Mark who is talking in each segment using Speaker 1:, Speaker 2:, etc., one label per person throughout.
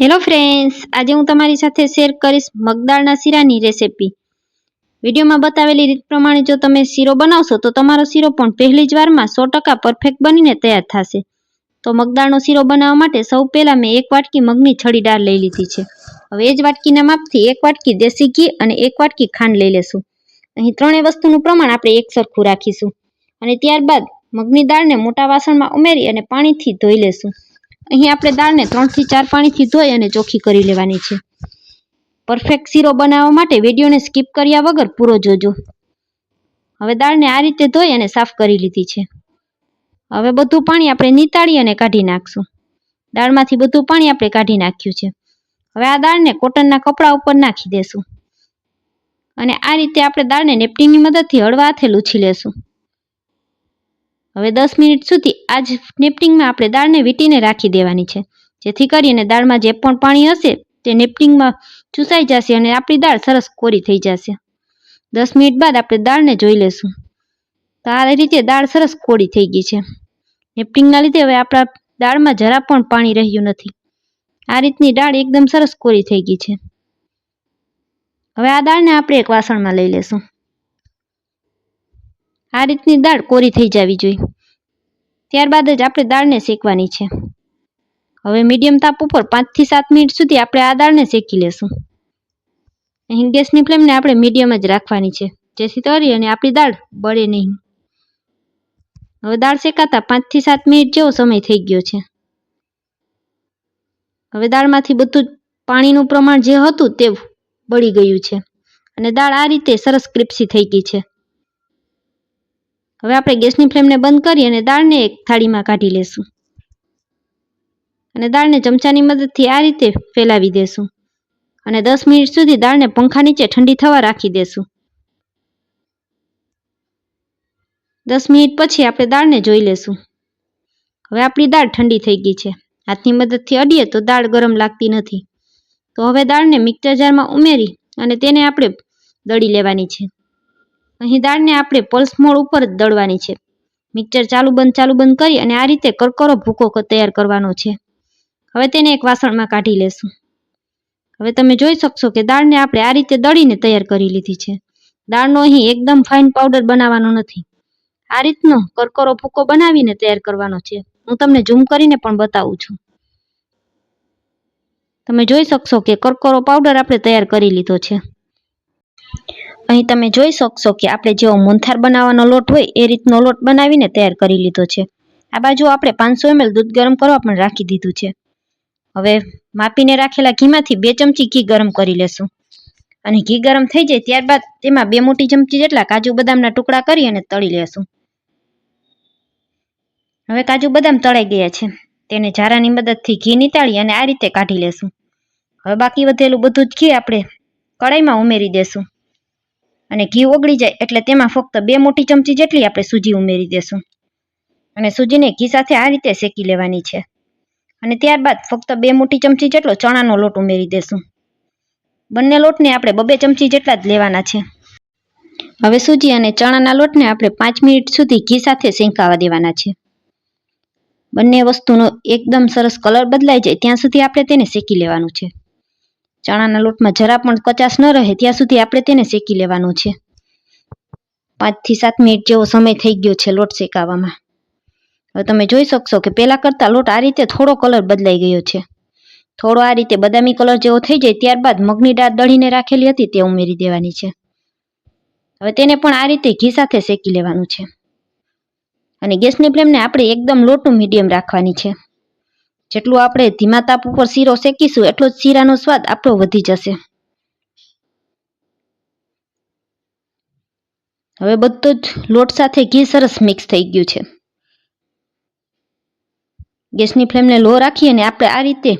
Speaker 1: Hello friends આજે હું તમારી સાથે શેર કરીશ મગદાળના શીરાની રેસિપી વિડીયોમાં બતાવેલી રીત પ્રમાણે જો તમે શીરો બનાવશો તો તમારો શીરો પણ પહેલી જ વારમાં સો ટકા પરફેક્ટ બનીને તૈયાર થશે. તો મગદાળનો શીરો બનાવવા માટે સૌ પહેલાં મેં એક વાટકી મગની છડી દાળ લઈ લીધી છે. હવે એ જ વાટકીના માપથી એક વાટકી દેશી ઘી અને એક વાટકી ખાંડ લઈ લેશું. અહીં ત્રણેય વસ્તુનું પ્રમાણ આપણે એક સરખું રાખીશું. અને ત્યારબાદ મગની દાળને મોટા વાસણમાં ઉમેરી અને પાણીથી ધોઈ લેશું. અહીં આપણે દાળને ત્રણથી ચાર પાણીથી ધોઈ અને ચોખ્ખી કરી લેવાની છે. પરફેક્ટ શીરો બનાવવા માટે વિડીયોને સ્કીપ કર્યા વગર પૂરો જોજો. હવે દાળને આ રીતે ધોઈ અને સાફ કરી લીધી છે. હવે બધું પાણી આપણે નીતાળી અને કાઢી નાખશું. દાળમાંથી બધું પાણી આપણે કાઢી નાખ્યું છે. હવે આ દાળને કોટનના કપડા ઉપર નાખી દેશું. અને આ રીતે આપણે દાળને નેપટિંગની મદદથી હળવા હાથે લૂછી લેશું. હવે દસ મિનિટ સુધી આ જ નેપટિંગમાં આપણે દાળને વીટીને રાખી દેવાની છે. જેથી કરીને દાળમાં જે પણ પાણી હશે તે નેપટિંગમાં ચૂસાઈ જશે અને આપણી દાળ સરસ કોરી થઈ જશે. દસ મિનિટ બાદ આપણે દાળને જોઈ લેશું. તો આ રીતે દાળ સરસ કોરી થઈ ગઈ છે. નેપટિંગના લીધે હવે આપણા દાળમાં જરા પણ પાણી રહ્યું નથી. આ રીતની દાળ એકદમ સરસ કોરી થઈ ગઈ છે. હવે આ દાળને આપણે એક વાસણમાં લઈ લેશું. આ રીતની દાળ કોરી થઈ જવી જોઈએ. ત્યારબાદ જ આપણે દાળને શેકવાની છે. હવે મીડિયમ તાપ ઉપર પાંચથી સાત મિનિટ સુધી આપણે આ દાળને શેકી લેશું. અહીં ગેસની ફ્લેમને આપણે મીડિયમ જ રાખવાની છે. જેથી તરી અને આપણી દાળ બળે નહીં. હવે દાળ શેકાતા પાંચથી સાત મિનિટ જેવો સમય થઈ ગયો છે. હવે દાળમાંથી બધું જ પાણીનું પ્રમાણ જે હતું તે બળી ગયું છે. અને દાળ આ રીતે સરસ ક્રિપ્સી થઈ ગઈ છે. હવે આપણે ગેસની ફ્લેમને બંધ કરી અને દાળને એક થાળીમાં કાઢી લેશું. અને દાળને ચમચાની મદદથી આ રીતે ફેલાવી દેશું. અને દસ મિનિટ સુધી દાળને પંખા નીચે ઠંડી થવા રાખી દેશું. દસ મિનિટ પછી આપણે દાળને જોઈ લેશું. હવે આપણી દાળ ઠંડી થઈ ગઈ છે. હાથની મદદથી અડીએ તો દાળ ગરમ લાગતી નથી. તો હવે દાળને મિક્સર જારમાં ઉમેરી અને તેને આપણે દળી લેવાની છે. અહીં દાળને આપણે પલ્સ મોડ ઉપર જ દળવાની છે. મિક્સર ચાલુ બંધ ચાલુ બંધ કરી અને આ રીતે કરકરો ભૂકો તૈયાર કરવાનો છે. હવે તેને એક વાસણમાં કાઢી લેશું. હવે તમે જોઈ શકશો કે દાળને આપણે આ રીતે દળીને તૈયાર કરી લીધી છે. દાળનો અહીં એકદમ ફાઇન પાવડર બનાવવાનો નથી. આ રીતનો કરકરો ભૂકો બનાવીને તૈયાર કરવાનો છે. હું તમને ઝૂમ કરીને પણ બતાવું છું. તમે જોઈ શકશો કે કરકરો પાવડર આપણે તૈયાર કરી લીધો છે. અહીં તમે જોઈ શકશો કે આપણે જેવો મોનથાર બનાવવાનો લોટ હોય એ રીતનો લોટ બનાવીને તૈયાર કરી લીધો છે. આ બાજુ આપણે પાંચસો એમએલ દૂધ ગરમ કરવા પણ રાખી દીધું છે. હવે માપીને રાખેલા ઘીમાંથી બે ચમચી ઘી ગરમ કરી લેશું. અને ઘી ગરમ થઈ જાય ત્યારબાદ તેમાં બે મોટી ચમચી જેટલા કાજુ બદામના ટુકડા કરી અને તળી લેશું. હવે કાજુ બદામ તળાઈ ગયા છે. તેને ઝારાની મદદથી ઘી નીતાળી અને આ રીતે કાઢી લેશું. હવે બાકી વધેલું બધું જ ઘી આપણે કડાઈમાં ઉમેરી દેશું. અને ઘી ઓગળી જાય એટલે તેમાં ફક્ત બે મોટી ચમચી જેટલી આપણે સૂજી ઉમેરી દેશું. અને સૂજીને ઘી સાથે આ રીતે શેકી લેવાની છે. અને ત્યારબાદ ફક્ત બે મોટી ચમચી જેટલો ચણાનો લોટ ઉમેરી દેશું. બંને લોટને આપણે બબે ચમચી જેટલા જ લેવાના છે. હવે સૂજી અને ચણાના લોટને આપણે પાંચ મિનિટ સુધી ઘી સાથે શેંકાવા દેવાના છે. બંને વસ્તુનો એકદમ સરસ કલર બદલાઈ જાય ત્યાં સુધી આપણે તેને શેકી લેવાનું છે. ચણાના લોટમાં જરા પણ કચાશ ન રહે, ત્યાં સુધી આપણે તેને શેકી લેવાનું છે. પાંચથી સાત મિનિટ જેવો સમય થઈ ગયો છે લોટ શેકાવામાં. હવે તમે જોઈ શકશો કે પહેલાં કરતાં લોટ આ રીતે થોડો કલર બદલાઈ ગયો છે. થોડો આ રીતે બદામી કલર જેવો થઈ જાય, ત્યારબાદ મગની દાળ દળીને રાખેલી હતી તે ઉમેરી દેવાની છે. હવે તેને પણ આ રીતે ઘી સાથે શેકી લેવાનું છે. અને ગેસની ફ્લેમને આપણે એકદમ લોટું મીડિયમ રાખવાની છે. જેટલું આપણે ધીમા તાપ ઉપર શીરો શેકીશું, એટલો જ શીરાનો સ્વાદ આપણો વધી જશે. હવે બધું જ લોટ સાથે ઘી સરસ મિક્સ થઈ ગયું છે. ગેસની ફ્લેમને લો રાખી અને આપણે આ રીતે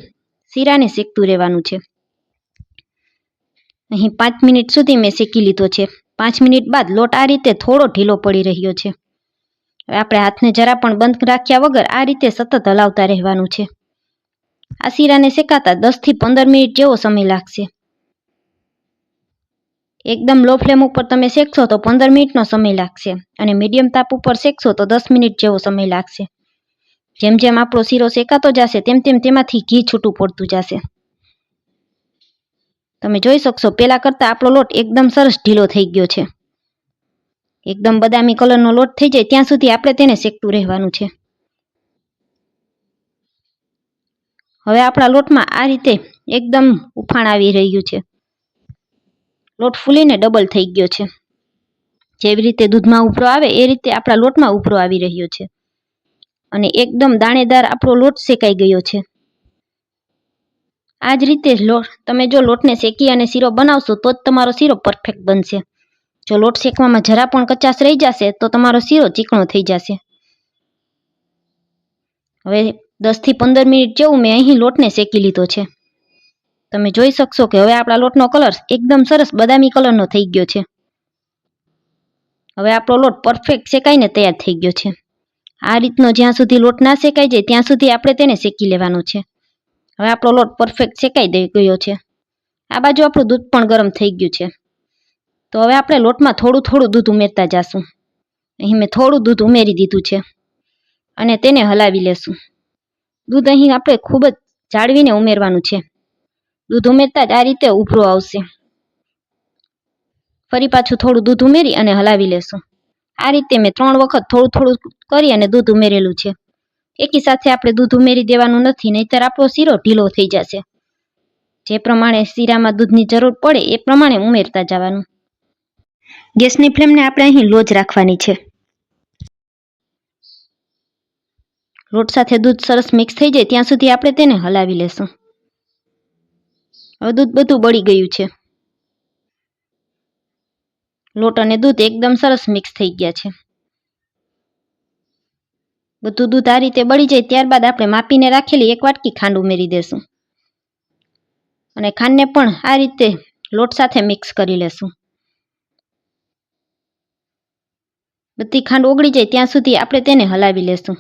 Speaker 1: શીરાને શેકતું રહેવાનું છે. અહીં પાંચ મિનિટ સુધી મેં શેકી લીધો છે. પાંચ મિનિટ બાદ લોટ આ રીતે થોડો ઢીલો પડી રહ્યો છે. હવે આપણે હાથને જરા પણ બંધ રાખ્યા વગર આ રીતે સતત હલાવતા રહેવાનું છે. આ શીરાને શેકાતા દસથી પંદર મિનિટ જેવો સમય લાગશે એકદમ લો ફ્લેમ ઉપર તમે શેકશો તો પંદર મિનિટનો સમય લાગશે અને મીડિયમ તાપ ઉપર શેકશો તો દસ મિનિટ જેવો સમય લાગશે જેમ જેમ આપણો શીરો શેકાતો જશે તેમ તેમ તેમાંથી ઘી છૂટું પડતું જશે તમે જોઈ શકશો પેલા કરતાં આપણો લોટ એકદમ સરસ ઢીલો થઈ ગયો છે એકદમ બદામી કલરનો લોટ થઈ જાય ત્યાં સુધી આપણે તેને શેકતું રહેવાનું છે હવે આપણા લોટમાં આ રીતે એકદમ ઉફાણ આવી રહ્યું છે. લોટ ફૂલીને ડબલ થઈ ગયો છે. જેવી રીતે દૂધમાં ઉભરો આવે, એ રીતે આપણા લોટમાં ઉભરો આવી રહ્યો છે. અને એકદમ દાણેદાર આપણો લોટ શેકાઈ ગયો છે. આ જ રીતે લોટ, તમે જો લોટને શેકી અને શીરો બનાવશો, તો જ તમારો શીરો પરફેક્ટ બનશે. જો લોટ શેકવામાં જરા પણ કચાશ રહી જશે, તો તમારો શીરો ચીકણો થઈ જશે. હવે દસથી પંદર મિનિટ જેવું મેં અહીં લોટને શેકી લીધો છે. તમે જોઈ શકશો કે હવે આપણા લોટનો કલર એકદમ સરસ બદામી કલરનો થઈ ગયો છે. હવે આપણો લોટ પરફેક્ટ શેકાઈને તૈયાર થઈ ગયો છે. આ રીતનો જ્યાં સુધી લોટ ના શેકાઈ જાય ત્યાં સુધી આપણે તેને શેકી લેવાનો છે. હવે આપણો લોટ પરફેક્ટ શેકાઈ દઈ ગયો છે. આ બાજુ આપણું દૂધ પણ ગરમ થઈ ગયું છે. તો હવે આપણે લોટમાં થોડું થોડું દૂધ ઉમેરતા જશું. અહીં મેં થોડું દૂધ ઉમેરી દીધું છે. અને તેને હલાવી લેશું. દૂધ અહીં આપણે ખૂબ જ જાળવીને ઉમેરવાનું છે. દૂધ ઉમેરતા જ આ રીતે ઉભરો આવશે. ફરી પાછું થોડું દૂધ ઉમેરી અને હલાવી લેશું. આ રીતે મેં ત્રણ વખત થોડું થોડું કરી અને દૂધ ઉમેરેલું છે. એકી સાથે આપણે દૂધ ઉમેરી દેવાનું નથી, નહીતર આપણો શીરો ઢીલો થઈ જશે. જે પ્રમાણે શીરામાં દૂધની જરૂર પડે, એ પ્રમાણે ઉમેરતા જવાનું. ગેસની ફ્લેમને આપણે અહીં લો જ રાખવાની છે. લોટ સાથે દૂધ સરસ મિક્સ થઈ જાય, ત્યાં સુધી આપણે તેને હલાવી લેશું. હવે દૂધ બધું બળી ગયું છે. લોટ અને દૂધ એકદમ સરસ મિક્સ થઈ ગયા છે. બધું દૂધ આ રીતે બળી જાય, ત્યારબાદ આપણે માપીને રાખેલી એક વાટકી ખાંડ ઉમેરી દેશું. અને ખાંડને પણ આ રીતે લોટ સાથે મિક્સ કરી લેશું. બધી ખાંડ ઓગળી જાય, ત્યાં સુધી આપણે તેને હલાવી લેશું.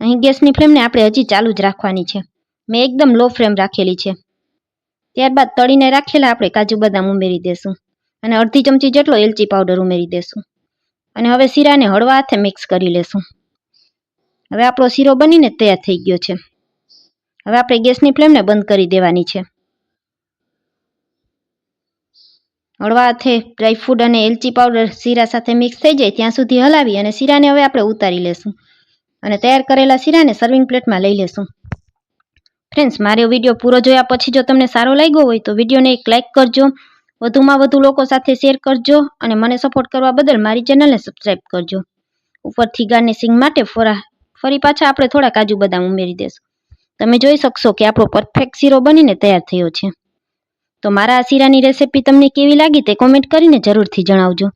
Speaker 1: અહીં ગેસની ફ્લેમને આપણે હજી ચાલુ જ રાખવાની છે. મેં એકદમ લો ફ્લેમ રાખેલી છે. ત્યારબાદ તળીને રાખેલા આપણે કાજુ બદામ ઉમેરી દેશું અને અડધી ચમચી જેટલો એલચી પાવડર ઉમેરી દેશું. અને હવે શીરાને હળવા હાથે મિક્સ કરી લેશું. હવે આપણો શીરો બનીને તૈયાર થઈ ગયો છે. હવે આપણે ગેસની ફ્લેમને બંધ કરી દેવાની છે. હળવા હાથે ડ્રાયફ્રૂટ અને એલચી પાવડર શીરા સાથે મિક્સ થઈ જાય ત્યાં સુધી હલાવી અને શીરાને હવે આપણે ઉતારી લેશું. અને તૈયાર કરેલા શીરાને સર્વિંગ પ્લેટમાં લઈ લેશું. ફ્રેન્ડ્સ મારો વીડિયો પૂરો જોયા પછી જો તમને સારો લાગ્યો હોય તો વિડીયોને એક લાઇક કરજો. વધુમાં વધુ લોકો સાથે શેર કરજો અને મને સપોર્ટ કરવા બદલ મારી ચેનલને સબસ્ક્રાઈબ કરજો. ઉપરથી ગાર્નિશિંગ માટે ફોરા, ફરી પાછા આપણે થોડા કાજુ બદામ ઉમેરી દેશું. તમે જોઈ શકશો કે આપણો પરફેક્ટ શીરો બનીને તૈયાર થયો છે. તો મારા આ શીરાની રેસિપી તમને કેવી લાગી તે કોમેન્ટ કરીને જરૂરથી જણાવજો.